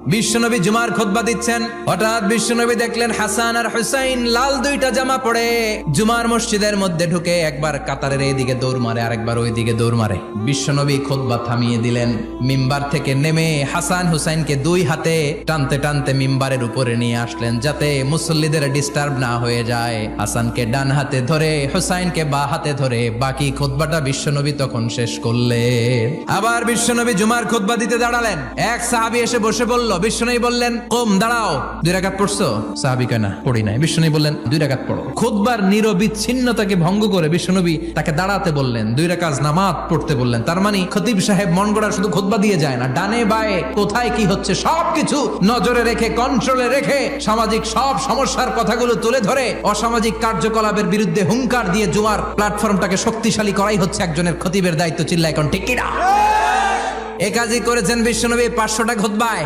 বিশ্বনবী জুমার খোদবা দিচ্ছেন। হঠাৎ বিশ্বনবী দেখলেন হাসান আর হুসাইন লাল দুইটা জামা পড়ে জুমার মসজিদের মধ্যে ঢুকে একবার কাতারের এইদিকে দৌড় মারে, আরেকবার ওইদিকে দৌড় মারে। বিশ্বনবী খোদবা থামিয়ে দিলেন। মিম্বার থেকে নেমে হাসান হুসাইনকে দুই হাতে টানতে টানতে মিম্বারের উপরে নিয়ে আসলেন, যাতে মুসল্লিদের ডিস্টার্ব না হয়ে যায়। হাসানকে ডান হাতে ধরে, হুসাইনকে বা হাতে ধরে বাকি খোদবাটা বিশ্বনবী তখন শেষ করলেন। আবার বিশ্বনবী জুমার খোদবা দিতে দাঁড়ালেন। এক সাহাবি এসে বসে বলল বিশ্বনবী বললেন ওম দাঁড়াও দুই রাকাত পড়ছো? সাহাবি না পড়ি নাই। বিশ্বনবী বললেন দুই রাকাত পড়ো। খুদবার নিরবিচ্ছিন্নতাকে ভঙ্গ করে বিশ্বনবী তাকে দাঁড়াতে বললেন দুই রাকাত নামাজ পড়তে বললেন। তার মানে খতিব সাহেব মন গড়া শুধু খুতবা দিয়ে যায় না ডানে বায়ে কোথায় কি হচ্ছে সবকিছু নজরে রেখে কন্ট্রোলে রেখে সামাজিক সব সমস্যার কথাগুলো তুলে ধরে অসামাজিক কার্যকলাপের বিরুদ্ধে হুঙ্কার দিয়ে জুয়ার প্ল্যাটফর্মটাকে শক্তিশালী করাই হচ্ছে একজনের খতিবের দায়িত্ব চিল্লা এখন ঠিক কিনা এ কাজই করেছেন বিশ্বনবী পাঁচশোটা খুতবায়।